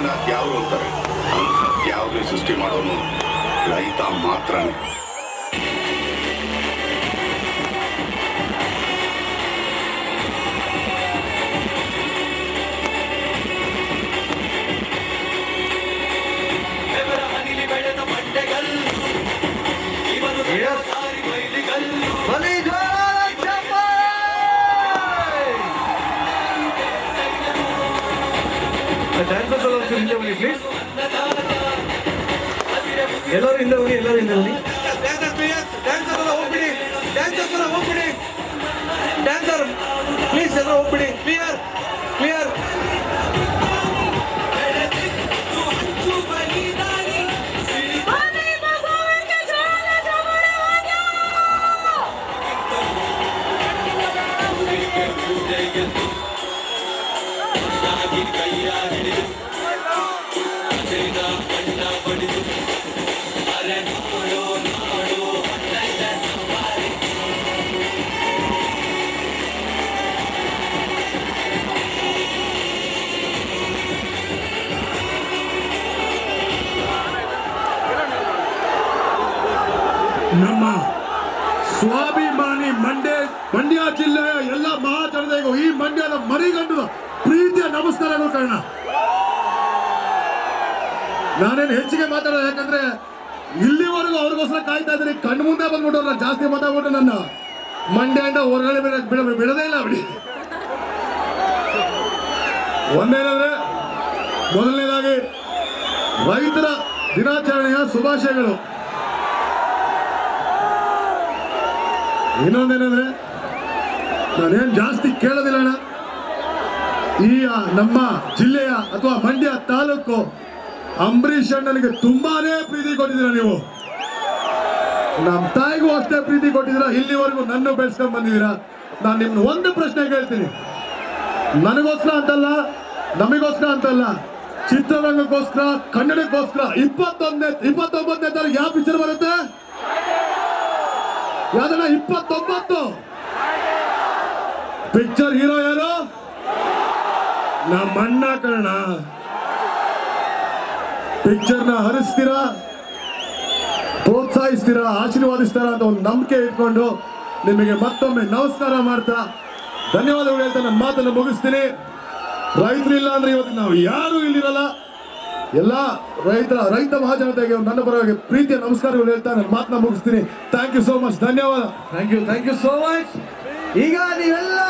ಅತ್ಯಾವ್ರು ಅಂತಾರೆ ಅಂತ ಅತ್ಯಾವ್ರೇ ಸೃಷ್ಟಿ ಮಾಡೋನು ರೈತ ಮಾತ್ರನೇ ಡ್ಯಾನ್ಸರ್ಸ್ ಎಲ್ಲ ಒಂಚೂರು ಹಿಂದೆ ಬನ್ನಿ ಪ್ಲೀಸ್ ಎಲ್ಲರೂ ಹಿಂದೆ ಬನ್ನಿ ಎಲ್ಲರೂ ಹಿಂದೆ ಬನ್ನಿ ಹೋಗ್ಬಿಡಿ. ಡ್ಯಾನ್ಸರ್ ಪ್ಲೀಸ್ ಎಲ್ಲ ಹೋಗ್ಬಿಡಿ. ಕ್ಲಿಯರ್ ನಮ್ಮ ಸ್ವಾಭಿಮಾನಿ ಮಂಡ್ಯ ಮಂಡ್ಯ ಜಿಲ್ಲೆಯ ಎಲ್ಲ ಮಹಾಜನತೆಗೂ ಈ ಮಂಡ್ಯದ ಮರಿಗಂಡು ಪ್ರೀತಿಯ ನಮಸ್ಕಾರಗಳು ಕಾರಣ. ನಾನೇನು ಹೆಚ್ಚಿಗೆ ಮಾತಾಡೋದು? ಯಾಕಂದ್ರೆ ಇಲ್ಲಿವರೆಗೂ ಅವ್ರಿಗೋಸ್ಕರ ಕಾಯ್ತಾ ಇದ್ದೀನಿ. ಕಣ್ಣು ಮುಂದೆ ಬಂದ್ಬಿಟ್ಟು ಜಾಸ್ತಿ ಮಾತಾಡ್ಬಿಟ್ಟು ನನ್ನ ಮಂಡ್ಯ ಹೊರಗಡೆ ಬಿಡ ಬಿಡ ಬಿಡದೇ ಇಲ್ಲ ಬಿಡಿ. ಒಂದೇನಂದ್ರೆ ಮೊದಲನೇದಾಗಿ ರೈತರ ದಿನಾಚರಣೆಯ ಶುಭಾಶಯಗಳು. ಇನ್ನೊಂದೇನಂದ್ರೆ, ನಾನೇನು ಜಾಸ್ತಿ ಕೇಳೋದಿಲ್ಲ ಅಣ್ಣ. ಈ ನಮ್ಮ ಜಿಲ್ಲೆಯ ಅಥವಾ ಮಂಡ್ಯ ತಾಲೂಕು ಅಂಬರೀಷ್ ಅಣ್ಣನಿಗೆ ತುಂಬಾನೇ ಪ್ರೀತಿ ಕೊಟ್ಟಿದ್ದೀರ ನೀವು? ನಮ್ಮ ತಾಯಿಗೂ ಅಷ್ಟೇ ಪ್ರೀತಿ ಕೊಟ್ಟಿದ್ದೀರಾ? ಇಲ್ಲಿವರೆಗೂ ನನ್ನ ಬೆಳೆಸ್ಕೊಂಡ್ ಬಂದಿದ್ದೀರಾ? ನಾನು ನಿಮ್ನ ಒಂದು ಪ್ರಶ್ನೆ ಕೇಳ್ತೀನಿ. ನನಗೋಸ್ಕರ ಅಂತಲ್ಲ, ನಮಗೋಸ್ಕರ ಅಂತಲ್ಲ, ಚಿತ್ರರಂಗಕ್ಕೋಸ್ಕರ, ಕನ್ನಡಕ್ಕೋಸ್ಕರ ಇಪ್ಪತ್ತೊಂದನೇ, ಇಪ್ಪತ್ತೊಂಬತ್ತನೇ ತಾರೀಕು ಯಾವ ಪಿಕ್ಚರ್ ಬರುತ್ತೆ? ಯಾವ್ದಣ್ಣ, ಇಪ್ಪತ್ತೊಂಬತ್ತು? ಪಿಕ್ಚರ್ ಹೀರೋ ಯಾರು? ನಮ್ಮ ಅಣ್ಣ ಕಣ ಪಿಕ್ಚರ್ನ ಹರಿಸ್ತೀರಾ? ಪ್ರೋತ್ಸಾಹಿಸ್ತೀರಾ? ಆಶೀರ್ವಾದಿಸ್ತೀರಾ ಅಂತ ಒಂದು ನಂಬಿಕೆ ಇಟ್ಕೊಂಡು ನಿಮಗೆ ಮತ್ತೊಮ್ಮೆ ನಮಸ್ಕಾರ ಮಾಡ್ತಾ ಧನ್ಯವಾದಗಳು ಹೇಳ್ತಾ ನನ್ನ ಮಾತನ್ನು ಮುಗಿಸ್ತೀನಿ. ರೈತರು ಇಲ್ಲ ಅಂದ್ರೆ ಇವತ್ತು ನಾವು ಯಾರು ಇಲ್ಲಿರಲ್ಲ ಎಲ್ಲ ರೈತರ ರೈತ ಮಹಾಜನತೆಗೆ ನನ್ನ ಪರವಾಗಿ ಪ್ರೀತಿಯ ನಮಸ್ಕಾರಗಳು ಹೇಳ್ತಾ ನನ್ನ ಮಾತನ್ನ ಮುಗಿಸ್ತೀನಿ. ಥ್ಯಾಂಕ್ ಯು ಸೋ ಮಚ್ ಧನ್ಯವಾದ. Thank you thank you so much ಈಗ ನೀವೆಲ್ಲ